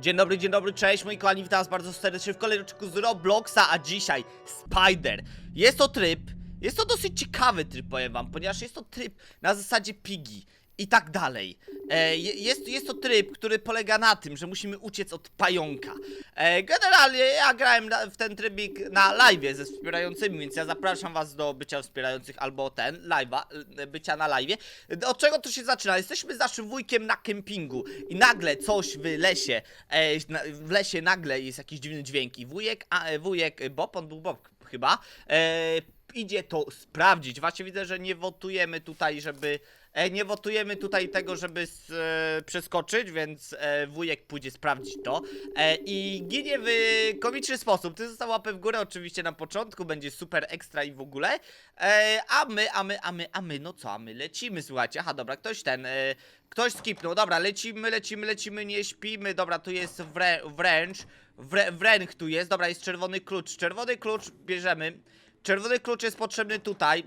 Dzień dobry, dzień dobry, cześć moi kochani, witam was bardzo serdecznie w kolejnym odcinku z Robloxa, a dzisiaj Spider. Jest to tryb, jest to dosyć ciekawy tryb, powiem wam, ponieważ jest to tryb na zasadzie pigi i tak dalej. E, je- jest, jest to tryb, który polega na tym, że musimy uciec od pająka. E, generalnie ja grałem w ten trybik na live ze wspierającymi, więc ja zapraszam was do bycia wspierających albo ten, live'a, e, bycia na live. Od czego to się zaczyna? Jesteśmy z naszym wujkiem na kempingu i nagle coś w lesie, e, w lesie nagle jest jakiś dziwny dźwięk i wujek, a e, wujek Bob, on był Bob chyba, e, idzie to sprawdzić. Właśnie widzę, że nie wotujemy tutaj, żeby E, nie wotujemy tutaj tego, żeby e, przeskoczyć, więc e, wujek pójdzie sprawdzić to. E, I ginie w komiczny sposób. Ty został łapę w górę oczywiście na początku, będzie super ekstra i w ogóle. E, a my, a my, a my, a my, no co, a my lecimy, słuchajcie. Aha, dobra, ktoś ten, e, ktoś skipnął. Dobra, lecimy, lecimy, lecimy, nie śpimy. Dobra, tu jest wrę, wręcz, wrę, tu jest. Dobra, jest czerwony klucz. Czerwony klucz bierzemy. Czerwony klucz jest potrzebny tutaj.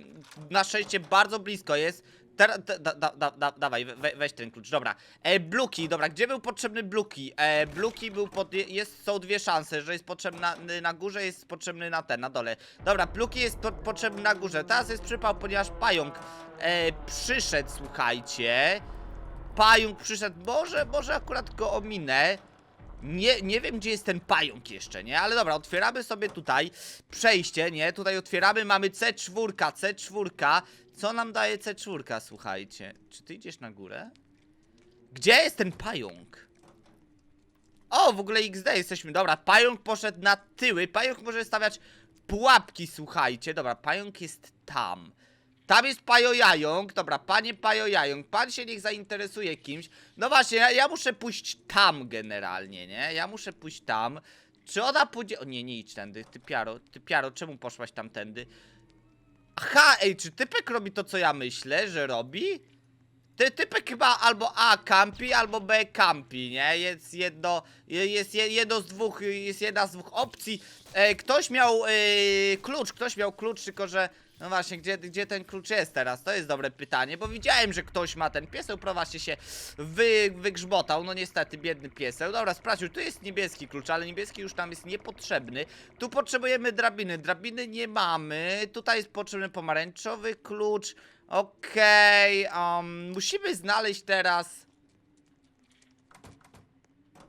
Na szczęście bardzo blisko jest. Teraz, da, da, da, da, dawaj, we, weź ten klucz, dobra. E, Bluki, dobra, gdzie był potrzebny Bluki? E, Bluki był pod, jest, są dwie szanse, że jest potrzebny na, na górze, jest potrzebny na ten, na dole. Dobra, Bluki jest po, potrzebny na górze, teraz jest przypał, ponieważ pająk e, przyszedł, słuchajcie. Pająk przyszedł, może, może akurat go ominę. Nie, nie wiem, gdzie jest ten pająk jeszcze, nie? Ale dobra, otwieramy sobie tutaj przejście, nie? Tutaj otwieramy, mamy C4, C4. Co nam daje C4, słuchajcie? Czy ty idziesz na górę? Gdzie jest ten pająk? O, w ogóle XD jesteśmy. Dobra, pająk poszedł na tyły. Pająk może stawiać pułapki, słuchajcie. Dobra, pająk jest tam. Tam jest pajojająk. Dobra, panie pajojająk, pan się niech zainteresuje kimś. No właśnie, ja, ja muszę pójść tam generalnie, nie? Ja muszę pójść tam. Czy ona pójdzie... O nie, nie idź tędy. Ty piaro, ty piaro, czemu poszłaś tamtędy? Aha, ej, czy typek robi to, co ja myślę, że robi? Ty, typek chyba albo A campi, albo B campi, nie? Jest jedno, je- jest je- jedno z dwóch, jest jedna z dwóch opcji. E, ktoś miał e, klucz, ktoś miał klucz, tylko że, no właśnie, gdzie, gdzie ten klucz jest teraz? To jest dobre pytanie, bo widziałem, że ktoś ma ten pieseł, prowadźcie się, wy, wygrzbotał, no niestety, biedny pieseł. Dobra, sprawdź, tu jest niebieski klucz, ale niebieski już nam jest niepotrzebny. Tu potrzebujemy drabiny, drabiny nie mamy, tutaj jest potrzebny pomarańczowy klucz. Okej, um, musimy znaleźć teraz.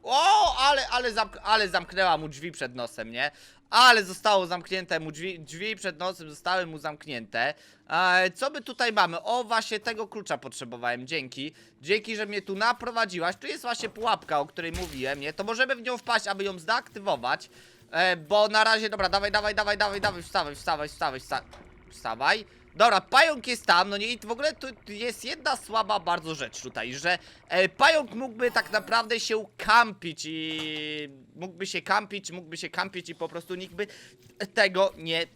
O, ale, ale, zamk ale zamknęła mu drzwi przed nosem, nie? Ale zostało zamknięte mu drzwi, drzwi przed nosem zostały mu zamknięte. E, co my tutaj mamy? O, właśnie tego klucza potrzebowałem, dzięki. Dzięki, że mnie tu naprowadziłaś. Tu jest właśnie pułapka, o której mówiłem, nie? To możemy w nią wpaść, aby ją zdeaktywować. E, bo na razie, dobra, dawaj, dawaj, dawaj, dawaj, dawaj, wstawaj, wstawaj, wstawaj, wstawaj. Wstawaj. Dobra, pająk jest tam, no nie, i w ogóle tu jest jedna słaba bardzo rzecz tutaj, że e, pająk mógłby tak naprawdę się kampić i mógłby się kampić, mógłby się kampić i po prostu nikt by tego nie,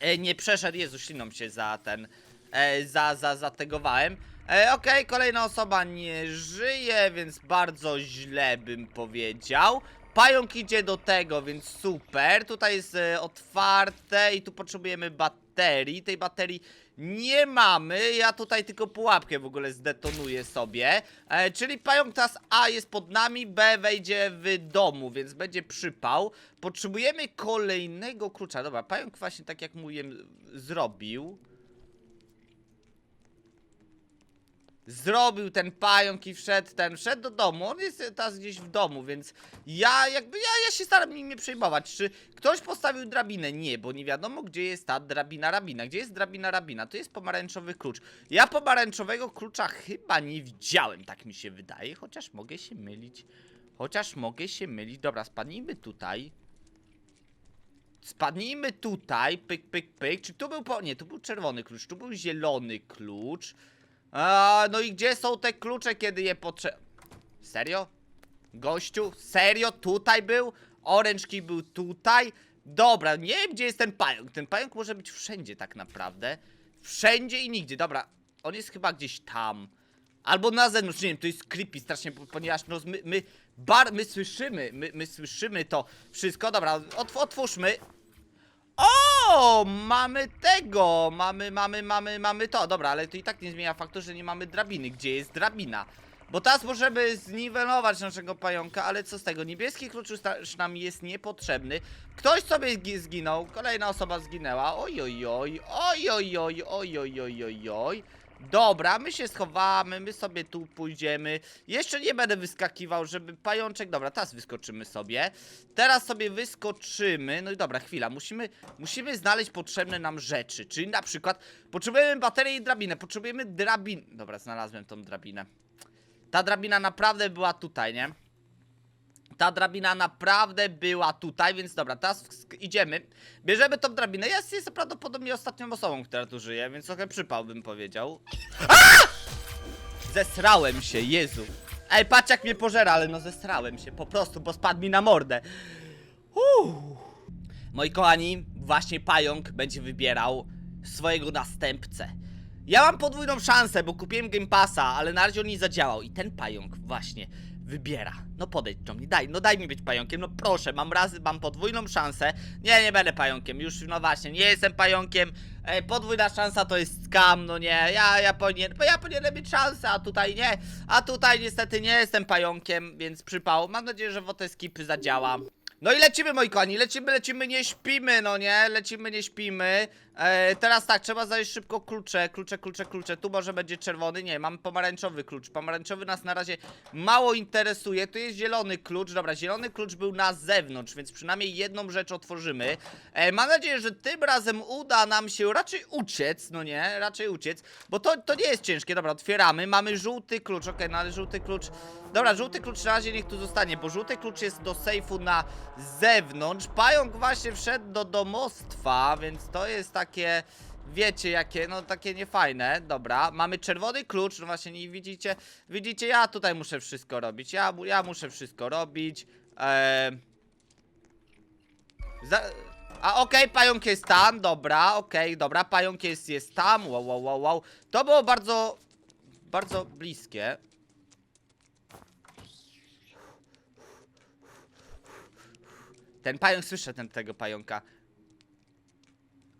e, nie przeszedł. Jezu, śliną się za ten, e, za, za, zategowałem. E, Okej, kolejna osoba nie żyje, więc bardzo źle bym powiedział. Pająk idzie do tego, więc super. Tutaj jest e, otwarte i tu potrzebujemy baterii. Tej baterii nie mamy. Ja tutaj tylko pułapkę w ogóle zdetonuję sobie. E, czyli pająk teraz A jest pod nami, B wejdzie w domu, więc będzie przypał. Potrzebujemy kolejnego klucza. Dobra, pająk właśnie tak jak mówiłem zrobił. Zrobił ten pająk i wszedł ten, wszedł do domu, on jest teraz gdzieś w domu, więc ja jakby, ja, ja się staram nim nie przejmować, czy ktoś postawił drabinę? Nie, bo nie wiadomo gdzie jest ta drabina rabina, gdzie jest drabina rabina, to jest pomarańczowy klucz. Ja pomarańczowego klucza chyba nie widziałem, tak mi się wydaje, chociaż mogę się mylić, chociaż mogę się mylić, dobra, spadnijmy tutaj. Spadnijmy tutaj, pyk, pyk, pyk. Czy tu był po... Nie, tu był czerwony klucz, tu był zielony klucz. A, no i gdzie są te klucze, kiedy je potrzeba... Serio? Gościu? Serio? Tutaj był? Oręczki był tutaj? Dobra, nie wiem gdzie jest ten pająk. Ten pająk może być wszędzie tak naprawdę. Wszędzie i nigdzie. Dobra, on jest chyba gdzieś tam. Albo na zewnątrz, nie wiem, to jest creepy strasznie, po- ponieważ no, my, my, bar, my słyszymy, my, my słyszymy to wszystko. Dobra, otw otwórzmy. Mamy tego, mamy, mamy, mamy, mamy to. Dobra, ale to i tak nie zmienia faktu, że nie mamy drabiny. Gdzie jest drabina? Bo teraz możemy zniwelować naszego pająka, ale co z tego? Niebieski klucz już nam jest niepotrzebny. Ktoś sobie gi- zginął, kolejna osoba zginęła. Oj, oj, oj, oj, oj, oj, oj, oj, oj, oj, oj. Dobra, my się schowamy, my sobie tu pójdziemy. Jeszcze nie będę wyskakiwał, żeby pajączek... Dobra, teraz wyskoczymy sobie. Teraz sobie wyskoczymy. No i dobra, chwila, musimy, musimy znaleźć potrzebne nam rzeczy. Czyli na przykład potrzebujemy baterię i drabinę. Potrzebujemy drabin... Dobra, znalazłem tą drabinę. Ta drabina naprawdę była tutaj, nie? Ta drabina naprawdę była tutaj, więc dobra, teraz idziemy. Bierzemy tą drabinę. Ja jestem prawdopodobnie ostatnią osobą, która tu żyje, więc trochę przypał bym powiedział. A! Zesrałem się, Jezu. Ej, patrz jak mnie pożera, ale no zesrałem się po prostu, bo spadł mi na mordę. Uuu. Moi kochani, właśnie pająk będzie wybierał swojego następcę. Ja mam podwójną szansę, bo kupiłem Game Passa, ale na razie on nie zadziałał i ten pająk właśnie wybiera. No podejdź do mnie, daj, no daj mi być pająkiem, no proszę, mam razy, mam podwójną szansę. Nie, nie będę pająkiem, już, no właśnie, nie jestem pająkiem. E, podwójna szansa to jest skam, no nie, ja, ja powinien, bo ja powinienem mieć szansę, a tutaj nie. A tutaj niestety nie jestem pająkiem, więc przypał. Mam nadzieję, że Woteskipy zadziała. No i lecimy, moi kochani, lecimy, lecimy, nie śpimy, no nie, lecimy, nie śpimy. E, teraz tak, trzeba znaleźć szybko klucze, klucze, klucze, klucze. Tu może będzie czerwony, nie, mamy pomarańczowy klucz. Pomarańczowy nas na razie mało interesuje. Tu jest zielony klucz, dobra, zielony klucz był na zewnątrz, więc przynajmniej jedną rzecz otworzymy. E, mam nadzieję, że tym razem uda nam się raczej uciec, no nie, raczej uciec, bo to, to nie jest ciężkie. Dobra, otwieramy, mamy żółty klucz, okej, no ale żółty klucz... Dobra, żółty klucz na razie niech tu zostanie, bo żółty klucz jest do sejfu na zewnątrz. Pająk właśnie wszedł do domostwa, więc to jest takie... Wiecie jakie, no takie niefajne, dobra, mamy czerwony klucz, no właśnie nie widzicie, widzicie, ja tutaj muszę wszystko robić, ja, ja muszę wszystko robić, eee... Za... A okej, pająk jest tam, dobra, okej, dobra, pająk jest, jest tam, wow, wow, wow, wow, to było bardzo, bardzo bliskie. Ten pająk, słyszę ten, tego pająka.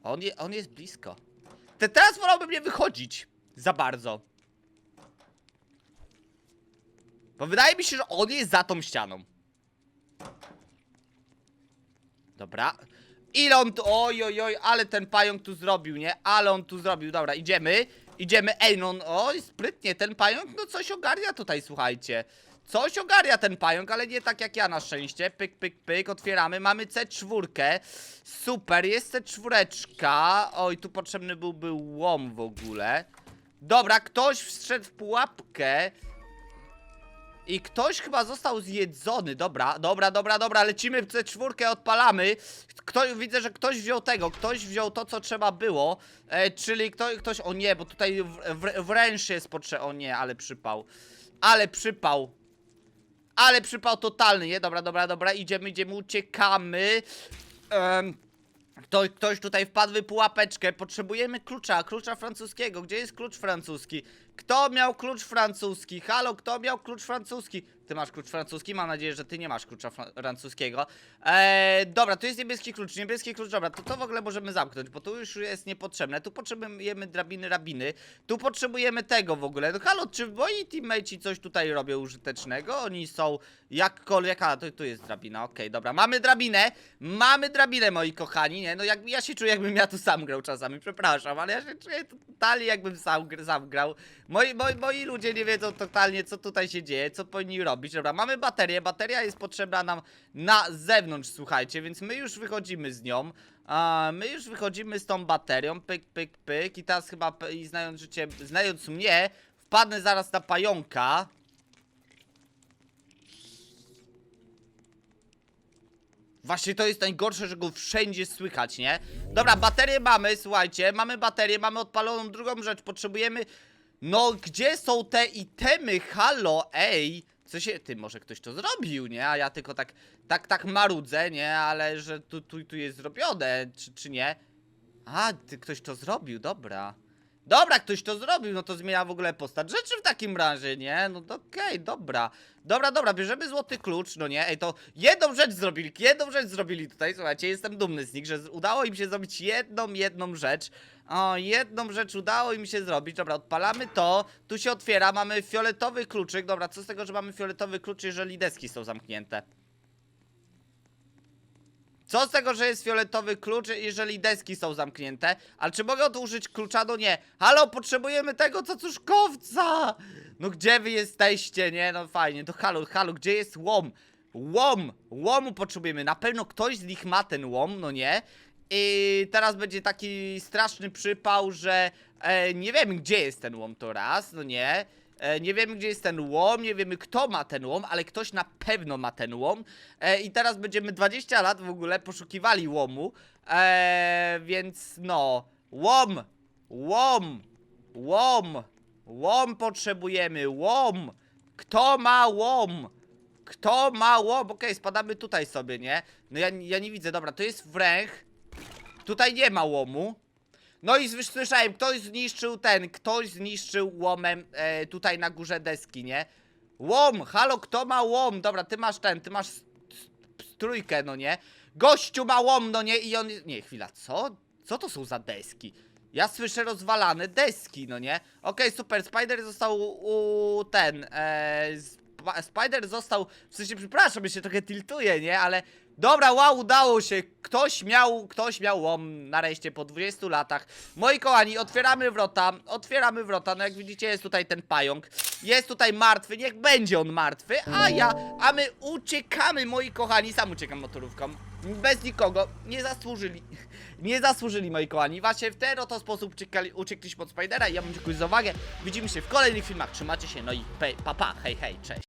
On, je, on jest blisko. Te, teraz wolałbym nie wychodzić za bardzo. Bo wydaje mi się, że on jest za tą ścianą. Dobra. Ile on tu... Oj, oj, oj, ale ten pająk tu zrobił, nie? Ale on tu zrobił. Dobra, idziemy. Idziemy. Ej, no, oj, sprytnie. Ten pająk, no coś ogarnia tutaj, słuchajcie. Coś ogarnia ten pająk, ale nie tak jak ja na szczęście. Pyk, pyk, pyk. Otwieramy. Mamy C4. Super, jest C4. Oj, tu potrzebny byłby łom w ogóle. Dobra, ktoś wszedł w pułapkę. I ktoś chyba został zjedzony. Dobra, dobra, dobra, dobra. Lecimy C4, odpalamy. Kto, widzę, że ktoś wziął tego. Ktoś wziął to, co trzeba było. E, czyli kto, ktoś. O nie, bo tutaj w, w, wręcz jest potrzebny. O nie, ale przypał. Ale przypał. Ale przypał totalny, nie? Dobra, dobra, dobra. Idziemy, idziemy, uciekamy. Em, Kto, ktoś tutaj wpadł w pułapeczkę. Potrzebujemy klucza, klucza francuskiego. Gdzie jest klucz francuski? Kto miał klucz francuski? Halo, kto miał klucz francuski? Ty masz klucz francuski? Mam nadzieję, że ty nie masz klucza fra- francuskiego. Eee, dobra, tu jest niebieski klucz. Niebieski klucz, dobra, to to w ogóle możemy zamknąć, bo tu już jest niepotrzebne. Tu potrzebujemy drabiny, rabiny. Tu potrzebujemy tego w ogóle. No halo, czy moi teammateci coś tutaj robią użytecznego? Oni są jakkolwiek... A, to tu jest drabina, okej, dobra. Mamy drabinę, mamy drabinę, moi kochani, nie? No jak, ja się czuję, jakbym ja tu sam grał czasami, przepraszam, ale ja się czuję totalnie, jakbym sam, sam grał. Moi, moi, moi ludzie nie wiedzą totalnie, co tutaj się dzieje, co powinni robić. Dobra, mamy baterię, bateria jest potrzebna nam na zewnątrz, słuchajcie, więc my już wychodzimy z nią. A, my już wychodzimy z tą baterią, pyk, pyk, pyk i teraz chyba, i znając życie, znając mnie, wpadnę zaraz na pająka. Właśnie to jest najgorsze, że go wszędzie słychać, nie? Dobra, baterię mamy, słuchajcie, mamy baterię, mamy odpaloną drugą rzecz, potrzebujemy... No, gdzie są te itemy? Halo, ej! Co się... Ty, może ktoś to zrobił, nie? A ja tylko tak, tak, tak marudzę, nie? Ale że tu, tu, tu jest zrobione, czy, czy nie? A, ty, ktoś to zrobił, dobra. Dobra, ktoś to zrobił, no to zmienia w ogóle postać rzeczy w takim razie, nie? No to okej, dobra. Dobra, dobra, bierzemy złoty klucz, no nie? Ej, to jedną rzecz zrobili, jedną rzecz zrobili tutaj, słuchajcie, jestem dumny z nich, że udało im się zrobić jedną, jedną rzecz. O, jedną rzecz udało im się zrobić, dobra, odpalamy to, tu się otwiera, mamy fioletowy kluczyk, dobra, co z tego, że mamy fioletowy klucz, jeżeli deski są zamknięte? Co z tego, że jest fioletowy klucz, jeżeli deski są zamknięte? Ale czy mogę użyć klucza? No nie. Halo, potrzebujemy tego cacuszkowca! No gdzie wy jesteście, nie? No fajnie, to halo, halo, gdzie jest łom? Łom! Łomu potrzebujemy. Na pewno ktoś z nich ma ten łom, no nie? I teraz będzie taki straszny przypał, że e, nie wiemy gdzie jest ten łom to raz, no nie? E, nie wiemy gdzie jest ten łom, nie wiemy kto ma ten łom, ale ktoś na pewno ma ten łom. E, I teraz będziemy 20 lat w ogóle poszukiwali łomu. E, więc no, łom, łom, łom, łom potrzebujemy, łom. Kto ma łom? Kto ma łom? Okej, spadamy tutaj sobie, nie? No ja, ja nie widzę, dobra, to jest wręch. Tutaj nie ma łomu. No i słysz- słyszałem, ktoś zniszczył ten, ktoś zniszczył łomem e, tutaj na górze deski, nie? Łom, halo, kto ma łom? Dobra, ty masz ten, ty masz strójkę, no nie? Gościu ma łom, no nie? I on... Nie, chwila, co? Co to są za deski? Ja słyszę rozwalane deski, no nie? Okej, super, Spider został u... ten, e, Sp- Spider został, w sensie, przepraszam, ja się trochę tiltuję, nie? Ale Dobra, wow, udało się. Ktoś miał, ktoś miał łom nareszcie po 20 latach. Moi kochani, otwieramy wrota, otwieramy wrota. No jak widzicie, jest tutaj ten pająk. Jest tutaj martwy, niech będzie on martwy, a ja, a my uciekamy, moi kochani. Sam uciekam motorówką. Bez nikogo. Nie zasłużyli. Nie zasłużyli, moi kochani. Właśnie w ten oto sposób uciekali, uciekliśmy od Spidera. Ja wam dziękuję za uwagę. Widzimy się w kolejnych filmach. Trzymacie się, no i pe, pa, pa, hej, hej, cześć.